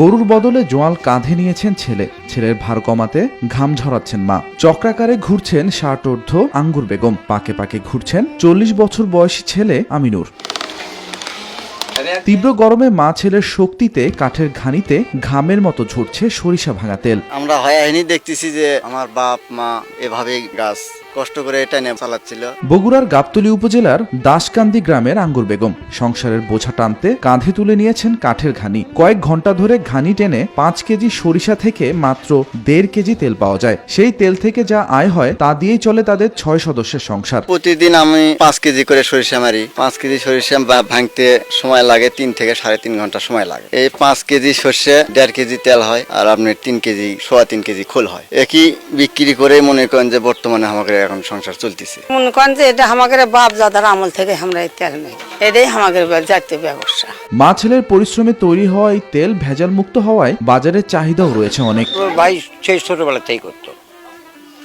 গরুর বদলে জোয়াল কাঁধে নিয়েছেন ছেলে। ছেলের ভার কমাতে ঘাম ঝরাচ্ছেন মা। চক্রাকারে ঘুরছেন ষাট ঊর্ধ্ব আঙ্গুর বেগম। পাকে পাকে ঘুরছেন চল্লিশ বছর বয়সী ছেলে আমিনুর। তীব্র গরমে মা ছেলের শক্তিতে কাঠের ঘানিতে ঘামের মতো ঝরছে সরিষা ভাঙা তেল। আমরা হয়াহিনী দেখতেছি যে আমার বাপ, মা এভাবে গাছ কষ্ট করে এটা নিয়ে চালাচ্ছিল। বগুড়ার গাবতলী উপজেলার দাসকান্দি গ্রামের আঙ্গুর বেগম সংসারের বোঝা টানতে কাঁধে তুলে নিয়েছেন কাঠের ঘানি। কয়েক ঘণ্টা ধরে ঘানি টেনে পাঁচ কেজি সরিষা থেকে মাত্র দেড় কেজি তেল পাওয়া যায়। সেই তেল থেকে যা আয় হয় তা দিয়েই চলে তাদের ছয় সদস্যের সংসার। প্রতিদিন আমি পাঁচ কেজি করে সরিষা মারি। পাঁচ কেজি সরিষা ভাঙতে সময় লাগে তিন থেকে সাড়ে তিন ঘণ্টা সময় লাগে। এই পাঁচ কেজি সর্ষে দেড় কেজি তেল হয় আর আপনার তিন কেজি সোয়া তিন কেজি খোল হয়। একই বিক্রি করে মনে করেন যে বর্তমানে আমাদের এখন সংসার চলতেছে। মনে করেন যে এটা আমাদের বাপ দাদার আমল থেকে আমরা এই তেল নেই। এটাই আমাদের জাতীয় ব্যবসা। মা ছেলের পরিশ্রমে তৈরি হওয়া এই তেল ভেজাল মুক্ত হওয়ায় বাজারে চাহিদাও রয়েছে অনেক। ভাই সেই ছোটবেলাতেই করতো।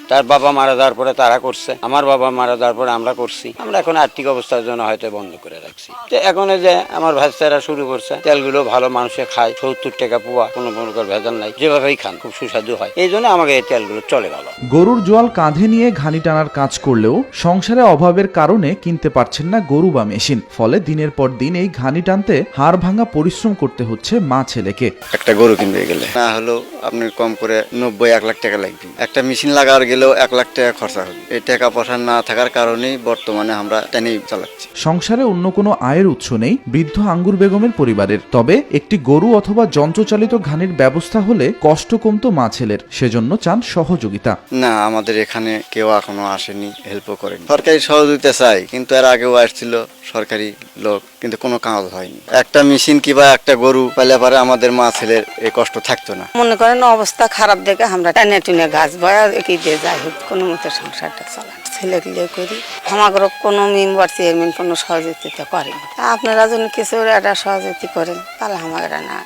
তার বাবা মারা যাওয়ার পরে তারা করছে আমার বাবা মারা যাওয়ার পরে আমরা করছি। আমরা এখন আর্থিক অবস্থার জন্য হয়তো বন্ধ করে রাখছি। তো এখন যে আমার ভাইস্তারা শুরু করছে তেলগুলো ভালো মানুষে খায় সত্তর টাকা পোয়া কোনো কোনো করে ভেজাল নাই যেভাবেই খান খুব সুস্বাদু হয়। এই জন্য আমাকে এই তেলগুলো চলে ভালো। গরুর জোয়াল কাঁধে নিয়ে ঘানি টানার কাজ করলেও সংসারে অভাবের কারণে কিনতে পারছেন না গরু বা মেশিন। ফলে দিনের পর দিন এই ঘানি টানতে হাড় ভাঙা পরিশ্রম করতে হচ্ছে মা ছেলেকে। একটা গরু কিনতে গেলে। না হলো আপনার কম করে নব্বই এক লাখ টাকা লাগবে। একটা মেশিন লাগার গেলেও এক লাখ টাকা খরচা হবে। এই টাকা পয়সা না থাকার কারণেই বর্তমানে আমরা টেনেই চালাচ্ছি। সংসারে অন্য কোনো আয়ের উৎস নেই বৃদ্ধ আঙ্গুর বেগমের পরিবারের। তবে একটি গরু অথবা যন্ত্রচালিত ঘানির ব্যবস্থা হলে কষ্ট কমতো মা ছেলের সেজন্য চান সহযোগিতা। না আমাদের এখানে কেউ এখনও আসেনি হেল্পও করেনি। সরকারি সহযোগিতা চাই কিন্তু এর আগেও আসছিল। সরকারি লোক কিন্তু কোনো কাজ হয়নি। একটা মেশিন কিবা একটা গরু পেলে পরে আমাদের মা ছেলের এই কষ্ট থাকতো না। মনে করেন অবস্থা খারাপ দেখে আমরা টানে টুনে গাছ বয়া কি দিয়ে যাই হোক কোনো মতো সংসারটা চলা ছেলে গিয়ে করি আমাদের কোনো মেম্বার চেয়ারম্যান কোনো সহযোগিতা করেন আপনারা যদি কিছু একটা সহযোগিতা করেন তাহলে আমাদের না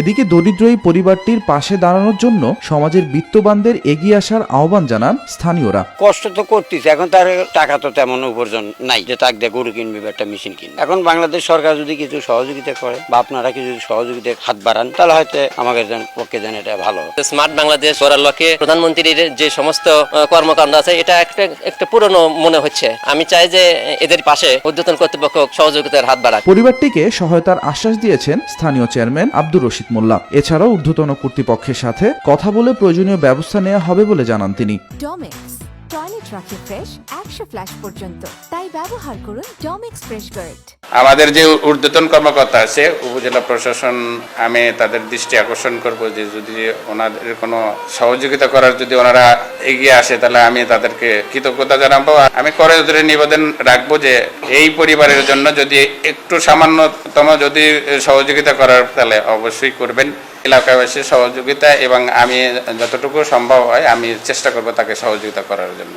এদিকে দরিদ্র এই পরিবারটির পাশে দাঁড়ানোর জন্য সমাজের বিত্তবানদের এগিয়ে আসার আহ্বান জানান স্থানীয়রা। কষ্ট তো করতেছে এখন তার টাকা তো তেমন উপার্জন নাই যে তাক দিয়ে গরু কিনবে একটা মেশিন কিনবে। এখন বাংলাদেশ সরকার যদি কিছু সহযোগিতা করে বা আপনারা কিছু সহযোগিতার হাত বাড়ান তাহলে হয়তো আমাদের পক্ষে যেন এটা ভালো স্মার্ট বাংলাদেশ গড়ার লক্ষ্যে প্রধানমন্ত্রীর যে সমস্ত কর্মকাণ্ড আছে এটা একটা একটা পুরনো মনে হচ্ছে। আমি চাই যে এদের পাশে উদ্যতন কর্তৃপক্ষ সহযোগিতার হাত বাড়াক। পরিবারটিকে সহায়তার আশ্বাস দিয়েছেন স্থানীয় চেয়ারম্যান। আব্দুর রশিদ মোল্লা। এছাড়াও ঊর্ধ্বতন কর্তৃপক্ষের সাথে কথা বলে প্রয়োজনীয় ব্যবস্থা নেওয়া হবে বলে জানান তিনি। টয়লেট রাখে ফ্রেশ একশো ফ্ল্যাশ পর্যন্ত। তাই ব্যবহার করুন ফ্রেশ গার্ড আমাদের যে ঊর্ধ্বতন কর্মকর্তা আছে, উপজেলা প্রশাসন, আমি তাদের দৃষ্টি আকর্ষণ করব যে যদি ওনাদের কোনো সহযোগিতা করার যদি ওনারা এগিয়ে আসে, তাহলে আমি তাদেরকে কৃতজ্ঞতা জানাব। আমি করে ধরে নিবেদন রাখব যে এই পরিবারের জন্য যদি একটু সামান্যতম যদি সহযোগিতা করার, তাহলে অবশ্যই করবেন। এলাকাবাসীর সহযোগিতা এবং আমি যতটুকু সম্ভব হয় আমি চেষ্টা করব তাকে সহযোগিতা করার জন্য।